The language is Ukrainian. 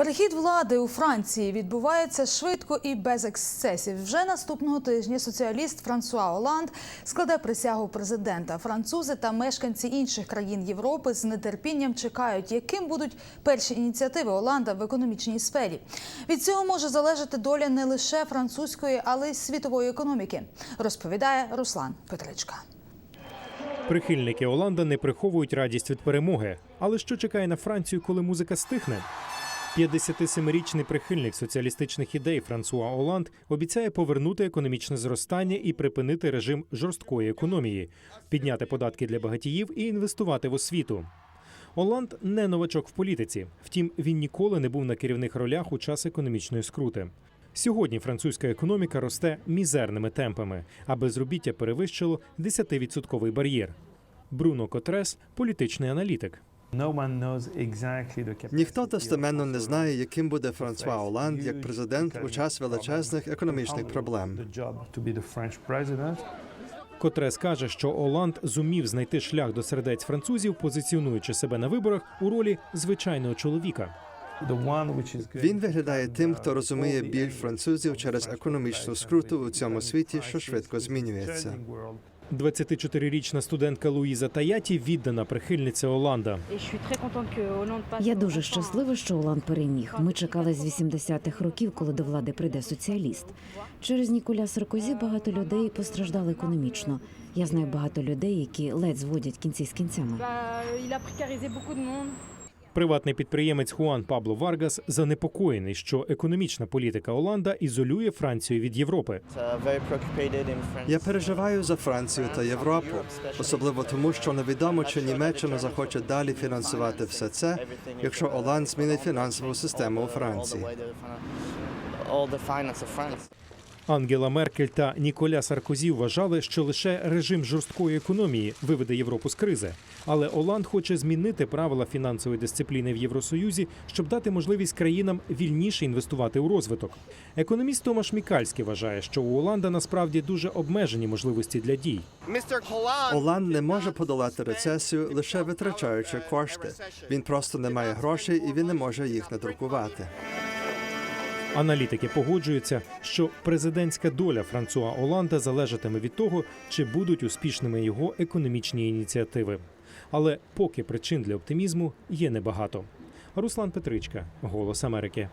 Перехід влади у Франції відбувається швидко і без ексцесів. Вже наступного тижня соціаліст Франсуа Оланд складе присягу президента. Французи та мешканці інших країн Європи з нетерпінням чекають, яким будуть перші ініціативи Оланда в економічній сфері. Від цього може залежати доля не лише французької, але й світової економіки, розповідає Руслан Петричка. Прихильники Оланда не приховують радість від перемоги. Але що чекає на Францію, коли музика стихне? 57-річний прихильник соціалістичних ідей Франсуа Оланд обіцяє повернути економічне зростання і припинити режим жорсткої економії, підняти податки для багатіїв і інвестувати в освіту. Оланд не новачок в політиці. Втім, він ніколи не був на керівних ролях у час економічної скрути. Сьогодні французька економіка росте мізерними темпами, а безробіття перевищило 10-відсотковий бар'єр. Бруно Котрес політичний аналітик. Ніхто достеменно не знає, яким буде Франсуа Оланд як президент у час величезних економічних проблем. Котрес каже, що Оланд зумів знайти шлях до сердець французів, позиціонуючи себе на виборах у ролі звичайного чоловіка. Він виглядає тим, хто розуміє біль французів через економічну скруту у цьому світі, що швидко змінюється. 24-річна студентка Луїза Таяті віддана прихильниця Оланда. Я дуже щаслива, що Оланд переміг. Ми чекали з 80-х років, коли до влади прийде соціаліст. Через Ніколя Саркозі багато людей постраждали економічно. Я знаю багато людей, які ледь зводять кінці з кінцями. Приватний підприємець Хуан Пабло Варгас занепокоєний, що економічна політика Оланда ізолює Францію від Європи. Я переживаю за Францію та Європу, особливо тому, що невідомо, чи Німеччина захоче далі фінансувати все це, якщо Оланд змінить фінансову систему у Франції. Ангела Меркель та Ніколя Саркозі вважали, що лише режим жорсткої економії виведе Європу з кризи. Але Оланд хоче змінити правила фінансової дисципліни в Євросоюзі, щоб дати можливість країнам вільніше інвестувати у розвиток. Економіст Томаш Мікальський вважає, що у Оланда насправді дуже обмежені можливості для дій. Оланд не може подолати рецесію лише витрачаючи кошти. Він просто не має грошей і він не може їх надрукувати. Аналітики погоджуються, що президентська доля Франсуа Оланда залежатиме від того, чи будуть успішними його економічні ініціативи. Але поки причин для оптимізму є небагато. Руслан Петричка, Голос Америки.